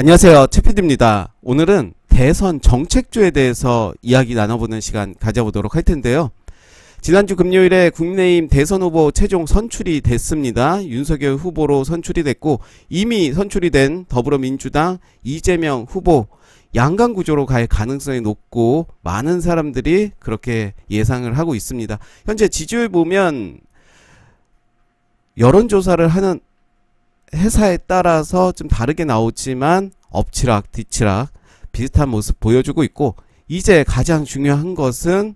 안녕하세요. 최피디입니다. 오늘은 대선 정책주에 대해서 이야기 나눠보는 시간 가져보도록 할 텐데요. 지난주 금요일에 국민의힘 대선 후보 최종 선출이 됐습니다. 윤석열 후보로 선출이 됐고 이미 선출이 된 더불어민주당 이재명 후보 양강 구조로 갈 가능성이 높고 많은 사람들이 그렇게 예상을 하고 있습니다. 현재 지지율 보면 여론조사를 하는 회사에 따라서 좀 다르게 나오지만 엎치락 뒤치락 비슷한 모습 보여주고 있고 이제 가장 중요한 것은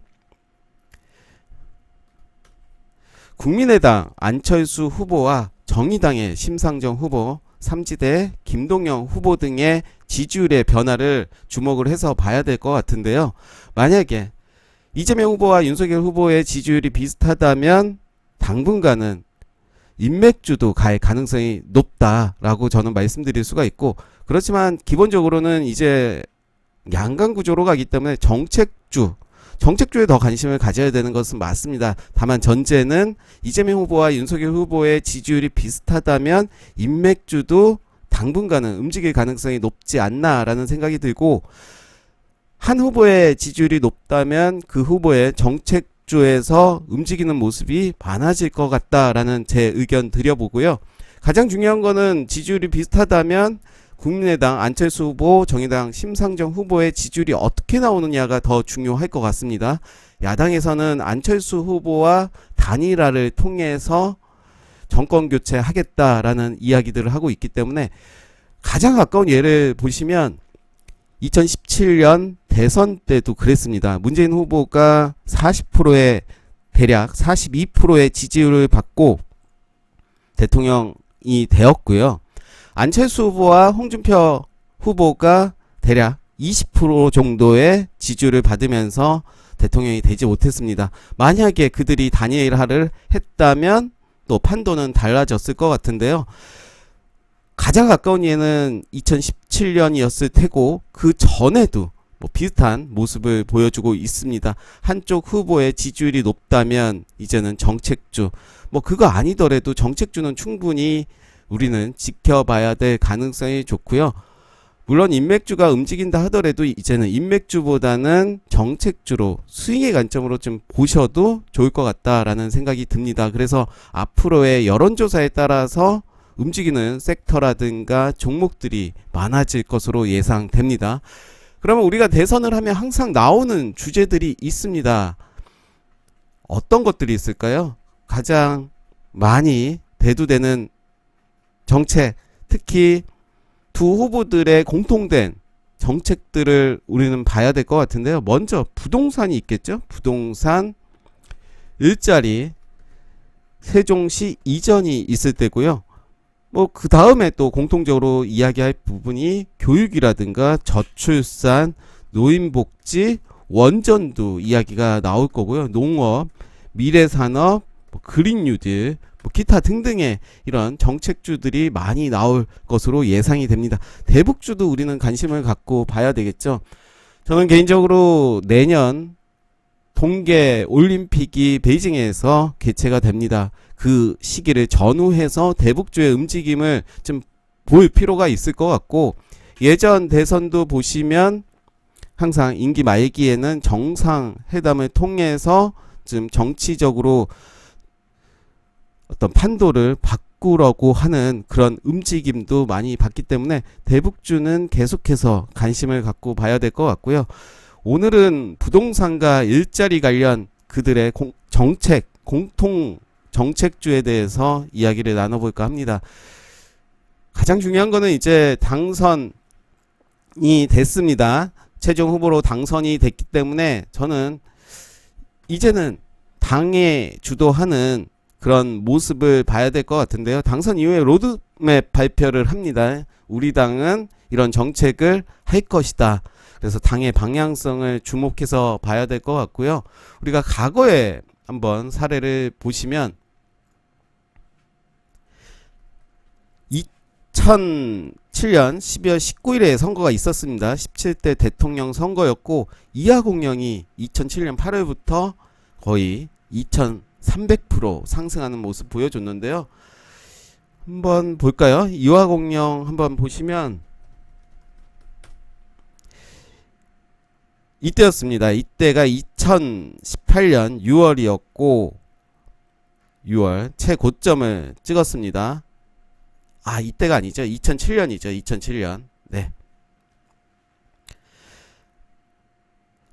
국민의당 안철수 후보와 정의당의 심상정 후보, 삼지대 김동영 후보 등의 지지율의 변화를 주목을 해서 봐야 될 것 같은데요. 만약에 이재명 후보와 윤석열 후보의 지지율이 비슷하다면 당분간은 인맥주도 갈 가능성이 높다라고 저는 말씀드릴 수가 있고 그렇지만 기본적으로는 이제 양강 구조로 가기 때문에 정책주 정책주에 더 관심을 가져야 되는 것은 맞습니다. 다만 전제는 이재명 후보와 윤석열 후보의 지지율이 비슷하다면 인맥주도 당분간은 움직일 가능성이 높지 않나라는 생각이 들고 한 후보의 지지율이 높다면 그 후보의 정책 주에서 움직이는 모습이 많아질 것 같다라는 제 의견 드려보고요. 가장 중요한 거는 지지율이 비슷하다면 국민의당 안철수 후보, 정의당 심상정 후보의 지지율이 어떻게 나오느냐가 더 중요할 것 같습니다. 야당에서는 안철수 후보와 단일화를 통해서 정권 교체 하겠다라는 이야기들을 하고 있기 때문에 가장 가까운 예를 보시면 2017년 대선 때도 그랬습니다. 문재인 후보가 40%의 대략 42%의 지지율을 받고 대통령이 되었고요. 안철수 후보와 홍준표 후보가 대략 20% 정도의 지지율을 받으면서 대통령이 되지 못했습니다. 만약에 그들이 단일화를 했다면 또 판도는 달라졌을 것 같은데요. 가장 가까운 예는 2017년이었을 테고 그 전에도 뭐 비슷한 모습을 보여주고 있습니다. 한쪽 후보의 지지율이 높다면 이제는 정책주 뭐 그거 아니더라도 정책주는 충분히 우리는 지켜봐야 될 가능성이 좋고요. 물론 인맥주가 움직인다 하더라도 이제는 인맥주보다는 정책주로 수익의 관점으로 좀 보셔도 좋을 것 같다라는 생각이 듭니다. 그래서 앞으로의 여론조사에 따라서 움직이는 섹터라든가 종목들이 많아질 것으로 예상됩니다. 그러면 우리가 대선을 하면 항상 나오는 주제들이 있습니다. 어떤 것들이 있을까요? 가장 많이 대두되는 정책, 특히 두 후보들의 공통된 정책들을 우리는 봐야 될 것 같은데요. 먼저 부동산이 있겠죠. 부동산, 일자리, 세종시 이전이 있을 때고요. 뭐 그 다음에 또 공통적으로 이야기할 부분이 교육이라든가 저출산, 노인복지, 원전도 이야기가 나올 거고요. 농업, 미래산업, 뭐 그린 뉴딜, 뭐 기타 등등의 이런 정책주들이 많이 나올 것으로 예상이 됩니다. 대북주도 우리는 관심을 갖고 봐야 되겠죠. 저는 개인적으로 내년 동계 올림픽이 베이징에서 개최가 됩니다. 그 시기를 전후해서 대북주의 움직임을 좀 볼 필요가 있을 것 같고 예전 대선도 보시면 항상 임기 말기에는 정상 회담을 통해서 좀 정치적으로 어떤 판도를 바꾸려고 하는 그런 움직임도 많이 봤기 때문에 대북주는 계속해서 관심을 갖고 봐야 될 것 같고요. 오늘은 부동산과 일자리 관련 그들의 공, 정책, 공통 정책주에 대해서 이야기를 나눠볼까 합니다. 가장 중요한 거는 이제 당선이 됐습니다. 최종 후보로 당선이 됐기 때문에 저는 이제는 당에 주도하는 그런 모습을 봐야 될 것 같은데요. 당선 이후에 로드맵 발표를 합니다. 우리 당은 이런 정책을 할 것이다. 그래서 당의 방향성을 주목해서 봐야 될 것 같고요. 우리가 과거에 한번 사례를 보시면 2007년 12월 19일에 선거가 있었습니다. 17대 대통령 선거였고 이하 공영이 2007년 8월부터 거의 2,300% 상승하는 모습 보여줬는데요. 한번 볼까요? 이하 공영 한번 보시면 이때였습니다. 이때가 2018년 6월이었고 6월 최고점을 찍었습니다. 아, 이때가 아니죠. 2007년이죠. 2007년. 네.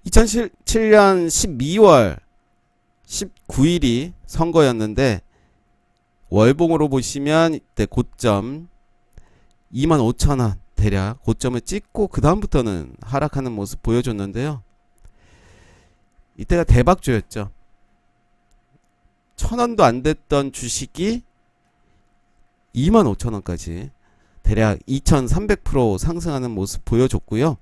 2007년 12월 19일이 선거였는데 월봉으로 보시면 이때 고점 25,000원 대략 고점을 찍고 그 다음부터는 하락하는 모습 보여줬는데요. 이때가 대박주였죠. 천 원도 안 됐던 주식이 25,000원까지 대략 2,300% 상승하는 모습 보여줬고요.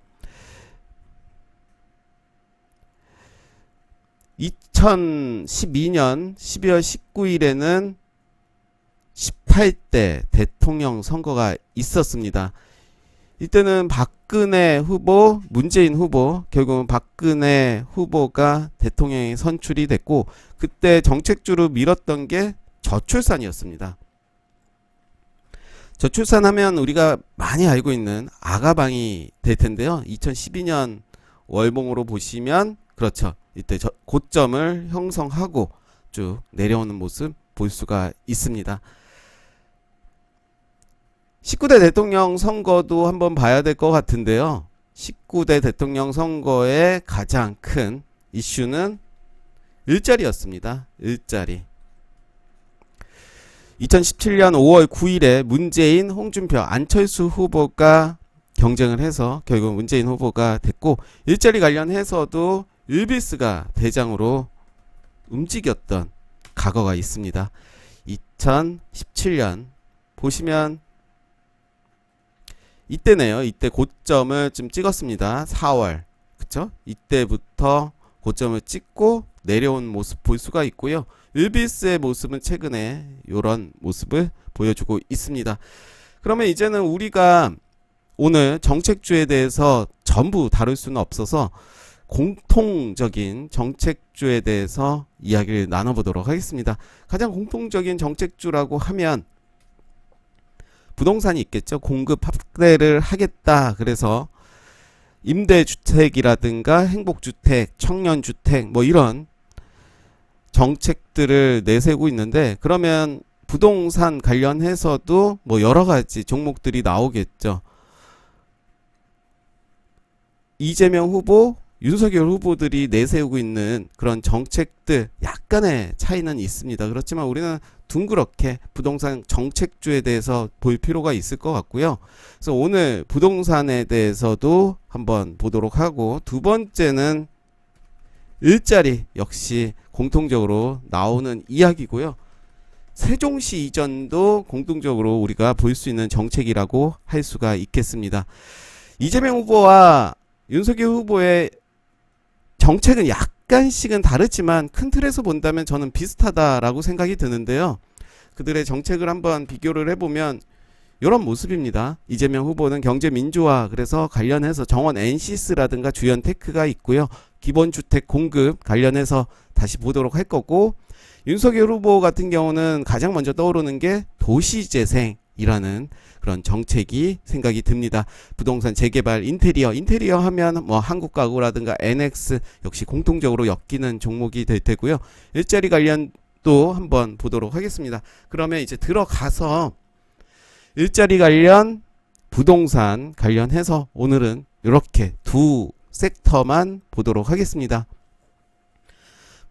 2012년 12월 19일에는 18대 대통령 선거가 있었습니다. 이때는 박근혜 후보, 문재인 후보, 결국은 박근혜 후보가 대통령에 선출이 됐고, 그때 정책주로 밀었던 게 저출산이었습니다. 저출산 하면 우리가 많이 알고 있는 아가방이 될 텐데요. 2012년 월봉으로 보시면, 그렇죠. 이때 저 고점을 형성하고 쭉 내려오는 모습 볼 수가 있습니다. 19대 대통령 선거도 한번 봐야 될 것 같은데요. 19대 대통령 선거의 가장 큰 이슈는 일자리였습니다. 일자리. 2017년 5월 9일에 문재인, 홍준표, 안철수 후보가 경쟁을 해서 결국 문재인 후보가 됐고 일자리 관련해서도 일비스가 대장으로 움직였던 과거가 있습니다. 2017년 보시면 이때네요. 이때 고점을 좀 찍었습니다. 4월. 그쵸? 이때부터 고점을 찍고 내려온 모습 볼 수가 있고요. 일비스의 모습은 최근에 이런 모습을 보여주고 있습니다. 그러면 이제는 우리가 오늘 정책주에 대해서 전부 다룰 수는 없어서 공통적인 정책주에 대해서 이야기를 나눠보도록 하겠습니다. 가장 공통적인 정책주라고 하면 부동산이 있겠죠. 공급 확대를 하겠다. 그래서 임대주택이라든가 행복주택, 청년주택 뭐 이런 정책들을 내세우고 있는데 그러면 부동산 관련해서도 뭐 여러 가지 종목들이 나오겠죠. 이재명 후보, 윤석열 후보들이 내세우고 있는 그런 정책들 약간의 차이는 있습니다. 그렇지만 우리는 둥그렇게 부동산 정책주에 대해서 볼 필요가 있을 것 같고요. 그래서 오늘 부동산에 대해서도 한번 보도록 하고 두 번째는 일자리 역시 공통적으로 나오는 이야기고요. 세종시 이전도 공통적으로 우리가 볼 수 있는 정책이라고 할 수가 있겠습니다. 이재명 후보와 윤석열 후보의 정책은 약간씩은 다르지만 큰 틀에서 본다면 저는 비슷하다라고 생각이 드는데요. 그들의 정책을 한번 비교를 해보면 이런 모습입니다. 이재명 후보는 경제 민주화 그래서 관련해서 정원 NCS라든가 주연 테크가 있고요. 기본주택 공급 관련해서 다시 보도록 할 거고 윤석열 후보 같은 경우는 가장 먼저 떠오르는 게 도시재생 이라는 그런 정책이 생각이 듭니다. 부동산 재개발, 인테리어, 인테리어 하면 뭐 한국 가구라든가 NX 역시 공통적으로 엮이는 종목이 될 테고요. 일자리 관련도 한번 보도록 하겠습니다. 그러면 이제 들어가서 일자리 관련, 부동산 관련해서 오늘은 이렇게 두 섹터만 보도록 하겠습니다.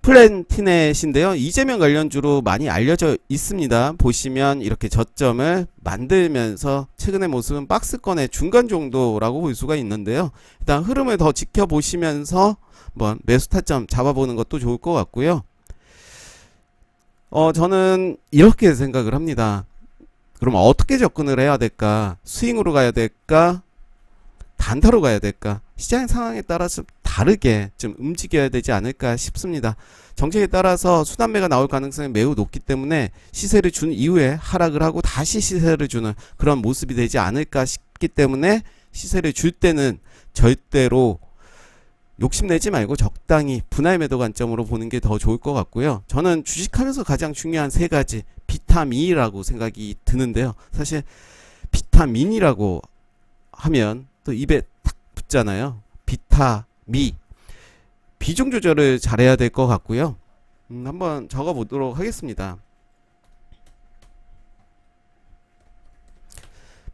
플랜티넷인데요. 이재명 관련주로 많이 알려져 있습니다. 보시면 이렇게 저점을 만들면서 최근의 모습은 박스권의 중간 정도라고 볼 수가 있는데요. 일단 흐름을 더 지켜보시면서 한번 매수 타점 잡아보는 것도 좋을 것 같고요. 어, 저는 이렇게 생각을 합니다. 그럼 어떻게 접근을 해야 될까? 스윙으로 가야 될까? 단타로 가야 될까? 시장 상황에 따라서 다르게 좀 움직여야 되지 않을까 싶습니다. 정책에 따라서 수단매가 나올 가능성이 매우 높기 때문에 시세를 준 이후에 하락을 하고 다시 시세를 주는 그런 모습이 되지 않을까 싶기 때문에 시세를 줄 때는 절대로 욕심내지 말고 적당히 분할 매도 관점으로 보는 게 더 좋을 것 같고요. 저는 주식하면서 가장 중요한 세 가지 비타민이라고 생각이 드는데요. 사실 비타민이라고 하면 또 입에 탁 붙잖아요. 비타 미. 비중 조절을 잘해야 될 것 같고요. 음, 한번 적어 보도록 하겠습니다.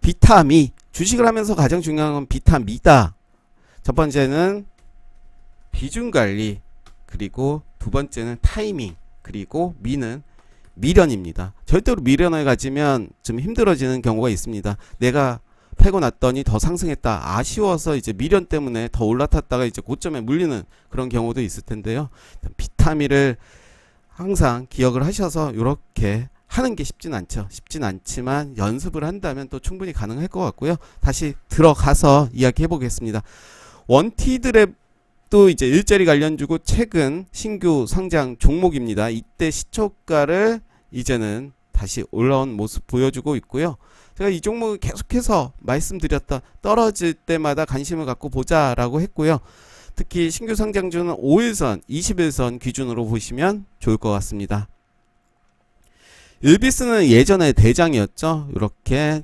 비타미 주식을 하면서 가장 중요한 건 비타미다. 첫 번째는 비중 관리 그리고 두 번째는 타이밍 그리고 미는 미련입니다. 절대로 미련을 가지면 좀 힘들어지는 경우가 있습니다. 내가 패고 났더니 더 상승했다. 아쉬워서 이제 미련 때문에 더 올라탔다가 이제 고점에 물리는 그런 경우도 있을 텐데요. 비타민을 항상 기억을 하셔서 이렇게 하는 게 쉽진 않죠. 쉽진 않지만 연습을 한다면 또 충분히 가능할 것 같고요. 다시 들어가서 이야기해 보겠습니다. 원티드랩도 이제 일자리 관련 주고 최근 신규 상장 종목입니다. 이때 시초가를 이제는 다시 올라온 모습 보여주고 있고요. 제가 이 종목을 계속해서 말씀드렸던 떨어질 때마다 관심을 갖고 보자라고 했고요. 특히 신규 상장주는 5일선, 20일선 기준으로 보시면 좋을 것 같습니다. 일비스는 예전에 대장이었죠. 이렇게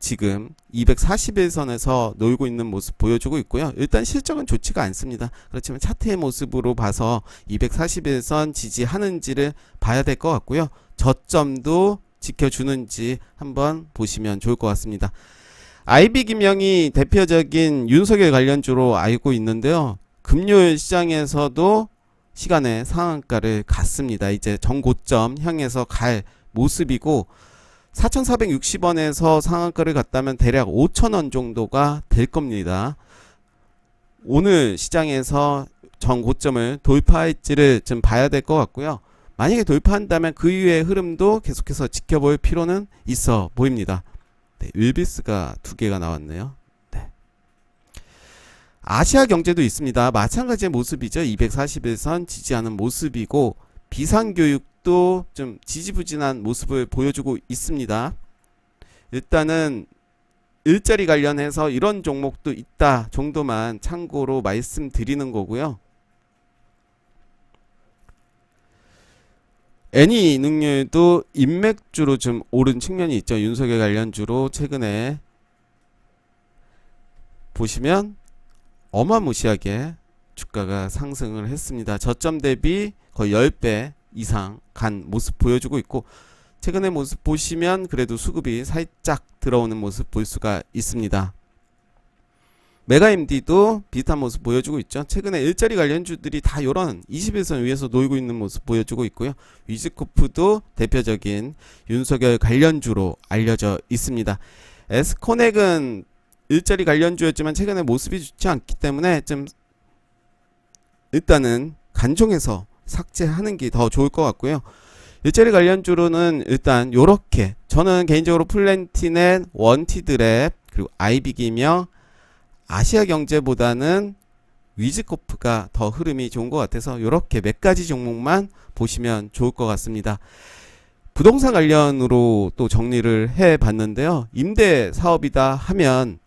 지금 241선에서 놀고 있는 모습 보여주고 있고요. 일단 실적은 좋지가 않습니다. 그렇지만 차트의 모습으로 봐서 241선 지지하는지를 봐야 될 것 같고요. 저점도 지켜주는지 한번 보시면 좋을 것 같습니다. 아이비 김영이 대표적인 윤석열 관련주로 알고 있는데요. 금요일 시장에서도 시간에 상한가를 갔습니다. 이제 정고점 향해서 갈 모습이고 4,460원에서 상한가를 갔다면 대략 5,000원 정도가 될 겁니다. 오늘 시장에서 정고점을 돌파할지를 좀 봐야 될 것 같고요. 만약에 돌파한다면 그 이후의 흐름도 계속해서 지켜볼 필요는 있어 보입니다. 네, 윌비스가 두 개가 나왔네요. 네. 아시아 경제도 있습니다. 마찬가지의 모습이죠. 241선 지지하는 모습이고 비상교육도 좀 지지부진한 모습을 보여주고 있습니다. 일단은 일자리 관련해서 이런 종목도 있다 정도만 참고로 말씀드리는 거고요. 애니 능률도 인맥주로 좀 오른 측면이 있죠. 윤석열 관련주로 최근에 보시면 어마무시하게 주가가 상승을 했습니다. 저점 대비 거의 10배 이상 간 모습 보여주고 있고 최근의 모습 보시면 그래도 수급이 살짝 들어오는 모습 볼 수가 있습니다. 메가MD도 비슷한 모습 보여주고 있죠. 최근에 일자리 관련주들이 다 이런 21선 위에서 놀고 있는 모습 보여주고 있고요. 위즈코프도 대표적인 윤석열 관련주로 알려져 있습니다. 에스코넥은 일자리 관련주였지만 최근에 모습이 좋지 않기 때문에 좀 일단은 간종해서 삭제하는 게 더 좋을 것 같고요. 일자리 관련주로는 일단 요렇게 저는 개인적으로 플랜티넷, 원티드랩 그리고 아이비기며 아시아 경제보다는 위즈코프가 더 흐름이 좋은 것 같아서 이렇게 몇 가지 종목만 보시면 좋을 것 같습니다. 부동산 관련으로 또 정리를 해 봤는데요. 임대 사업이다 하면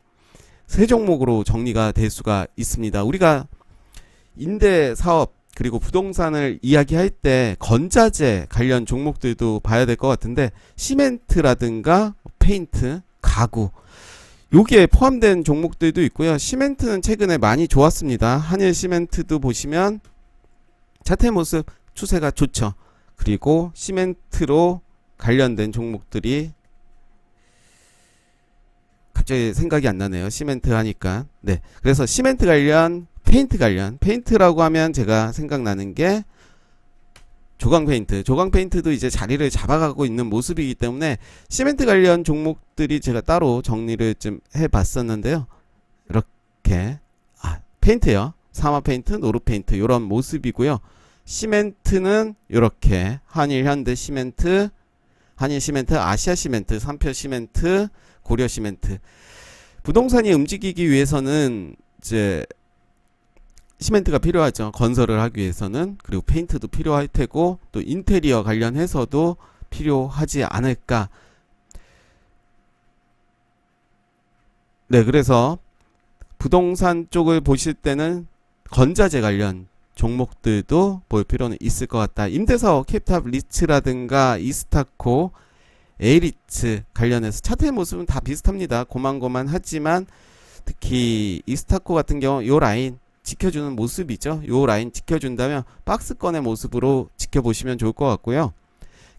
세 종목으로 정리가 될 수가 있습니다. 우리가 임대 사업 그리고 부동산을 이야기할 때 건자재 관련 종목들도 봐야 될 것 같은데 시멘트라든가 페인트, 가구 여기에 포함된 종목들도 있고요. 시멘트는 최근에 많이 좋았습니다. 한일 시멘트도 보시면 차트 모습 추세가 좋죠. 그리고 시멘트로 관련된 종목들이 갑자기 생각이 안 나네요. 시멘트 하니까. 네. 그래서 시멘트 관련, 페인트 관련. 페인트라고 하면 제가 생각나는 게 조강 페인트. 조강 페인트도 이제 자리를 잡아가고 있는 모습이기 때문에 시멘트 관련 종목들이 제가 따로 정리를 좀 해봤었는데요. 이렇게 아 페인트요. 사마 페인트, 노루 페인트 이런 모습이고요. 시멘트는 이렇게 한일 현대 시멘트, 한일 시멘트, 아시아 시멘트, 삼표 시멘트, 고려 시멘트. 부동산이 움직이기 위해서는 이제 시멘트가 필요하죠. 건설을 하기 위해서는 그리고 페인트도 필요할 테고 또 인테리어 관련해서도 필요하지 않을까. 네, 그래서 부동산 쪽을 보실 때는 건자재 관련 종목들도 볼 필요는 있을 것 같다. 임대사업 캡탑 리츠라든가 이스타코, 에이리츠 관련해서 차트의 모습은 다 비슷합니다. 고만고만하지만 특히 이스타코 같은 경우 요 라인 지켜주는 모습이죠. 요 라인 지켜준다면 박스권의 모습으로 지켜보시면 좋을 것 같고요.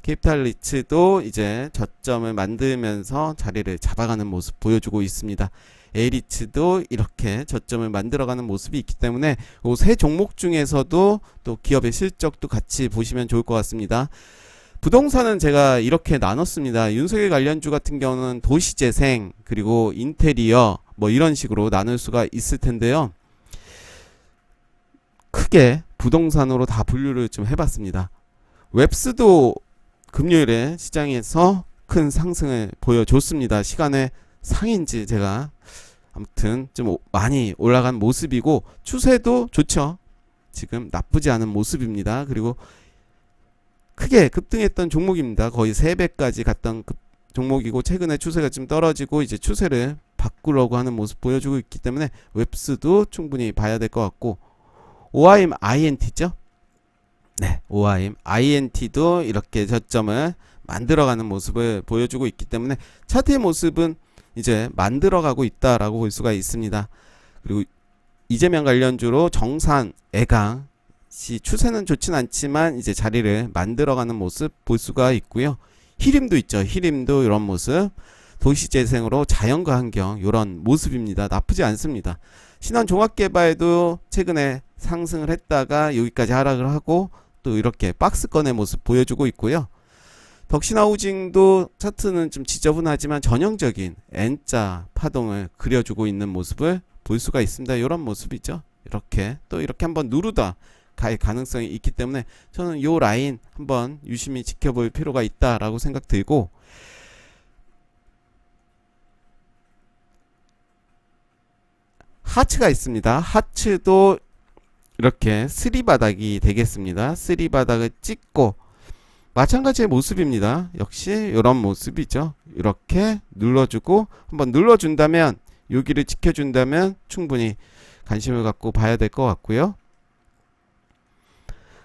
캐피탈 리츠도 이제 저점을 만들면서 자리를 잡아가는 모습 보여주고 있습니다. 에이리츠도 이렇게 저점을 만들어가는 모습이 있기 때문에 요세 종목 중에서도 또 기업의 실적도 같이 보시면 좋을 것 같습니다. 부동산은 제가 이렇게 나눴습니다. 윤석열 관련주 같은 경우는 도시재생 그리고 인테리어 뭐 이런 식으로 나눌 수가 있을 텐데요. 크게 부동산으로 다 분류를 좀 해봤습니다. 웹스도 금요일에 시장에서 큰 상승을 보여줬습니다. 시간의 상인지 제가 아무튼 좀 오- 많이 올라간 모습이고 추세도 좋죠. 지금 나쁘지 않은 모습입니다. 그리고 크게 급등했던 종목입니다. 거의 3배까지 갔던 급 종목이고 최근에 추세가 좀 떨어지고 이제 추세를 바꾸려고 하는 모습 보여주고 있기 때문에 웹스도 충분히 봐야 될 것 같고 OIM INT죠? 네, OIM INT도 이렇게 저점을 만들어가는 모습을 보여주고 있기 때문에 차트의 모습은 이제 만들어가고 있다라고 볼 수가 있습니다. 그리고 이재명 관련주로 정산, 애강 시 추세는 좋진 않지만 이제 자리를 만들어가는 모습 볼 수가 있고요. 히림도 있죠. 히림도 이런 모습. 도시재생으로 자연과 환경 이런 모습입니다. 나쁘지 않습니다. 신한 종합개발도 최근에 상승을 했다가 여기까지 하락을 하고 또 이렇게 박스권의 모습 보여주고 있고요. 덕신하우징도 차트는 좀 지저분하지만 전형적인 N자 파동을 그려주고 있는 모습을 볼 수가 있습니다. 이런 모습이죠. 이렇게 또 이렇게 한번 누르다 갈 가능성이 있기 때문에 저는 이 라인 한번 유심히 지켜볼 필요가 있다라고 생각 들고 하츠가 있습니다. 하츠도 이렇게 쓰리 바닥이 되겠습니다. 쓰리 바닥을 찍고 마찬가지의 모습입니다. 역시 이런 모습이죠. 이렇게 눌러주고 한번 눌러준다면 여기를 지켜준다면 충분히 관심을 갖고 봐야 될 것 같고요.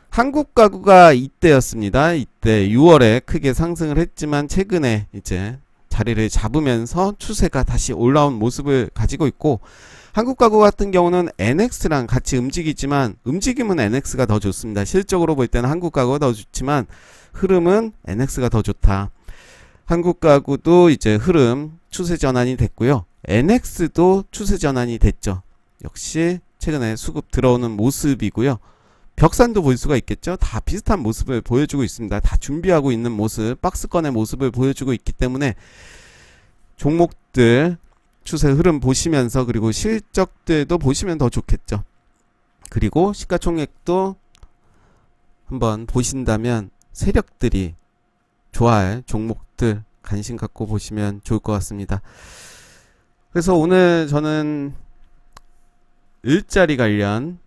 한국 가구가 이때였습니다. 이때 6월에 크게 상승을 했지만 최근에 이제 자리를 잡으면서 추세가 다시 올라온 모습을 가지고 있고 한국 가구 같은 경우는 NX랑 같이 움직이지만 움직임은 NX가 더 좋습니다. 실적으로 볼 때는 한국 가구가 더 좋지만 흐름은 NX가 더 좋다. 한국 가구도 이제 흐름 추세 전환이 됐고요. NX도 추세 전환이 됐죠. 역시 최근에 수급 들어오는 모습이고요. 벽산도 볼 수가 있겠죠. 다 비슷한 모습을 보여주고 있습니다. 다 준비하고 있는 모습, 박스권의 모습을 보여주고 있기 때문에 종목들 추세 흐름 보시면서 그리고 실적들도 보시면 더 좋겠죠. 그리고 시가총액도 한번 보신다면 세력들이 좋아할 종목들 관심 갖고 보시면 좋을 것 같습니다. 그래서 오늘 저는 일자리 관련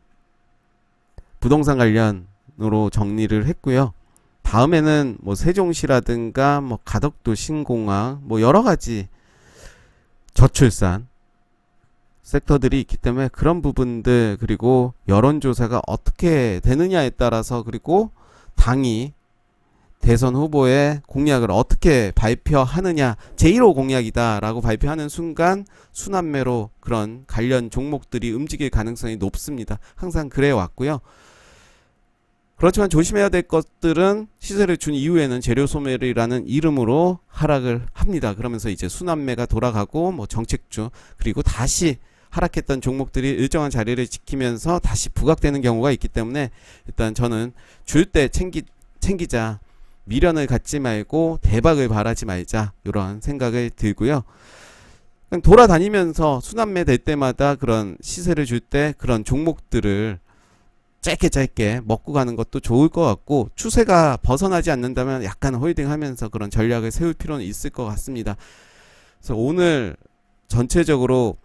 부동산 관련으로 정리를 했고요. 다음에는 뭐 세종시라든가 뭐 가덕도 신공항 뭐 여러 가지 저출산 섹터들이 있기 때문에 그런 부분들 그리고 여론조사가 어떻게 되느냐에 따라서 그리고 당이 대선 후보의 공약을 어떻게 발표하느냐 제1호 공약이다라고 발표하는 순간 순환매로 그런 관련 종목들이 움직일 가능성이 높습니다. 항상 그래 왔고요. 그렇지만 조심해야 될 것들은 시세를 준 이후에는 재료 소멸이라는 이름으로 하락을 합니다. 그러면서 이제 순환매가 돌아가고 뭐 정책주 그리고 다시 하락했던 종목들이 일정한 자리를 지키면서 다시 부각되는 경우가 있기 때문에 일단 저는 줄 때 챙기 챙기자 미련을 갖지 말고 대박을 바라지 말자 이런 생각을 들고요. 그냥 돌아다니면서 순환매 될 때마다 그런 시세를 줄 때 그런 종목들을 짧게 짧게 먹고 가는 것도 좋을 것 같고 추세가 벗어나지 않는다면 약간 홀딩하면서 그런 전략을 세울 필요는 있을 것 같습니다. 그래서 오늘 전체적으로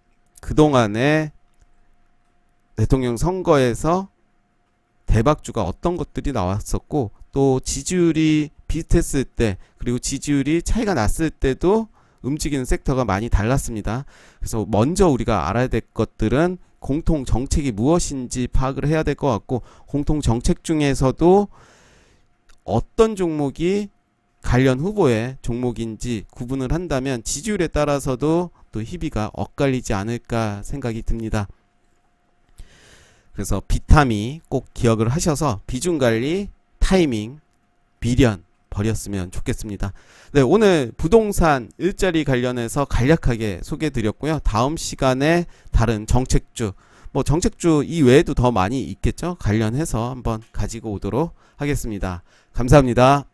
그동안의 대통령 선거에서 대박주가 어떤 것들이 나왔었고 또 지지율이 비슷했을 때 그리고 지지율이 차이가 났을 때도 움직이는 섹터가 많이 달랐습니다. 그래서 먼저 우리가 알아야 될 것들은 공통 정책이 무엇인지 파악을 해야 될 것 같고 공통 정책 중에서도 어떤 종목이 관련 후보의 종목인지 구분을 한다면 지지율에 따라서도 또 희비가 엇갈리지 않을까 생각이 듭니다. 그래서 비타민 꼭 기억을 하셔서 비중 관리, 타이밍, 미련 버렸으면 좋겠습니다. 네, 오늘 부동산 일자리 관련해서 간략하게 소개해 드렸고요. 다음 시간에 다른 정책주, 뭐 정책주 이외에도 더 많이 있겠죠? 관련해서 한번 가지고 오도록 하겠습니다. 감사합니다.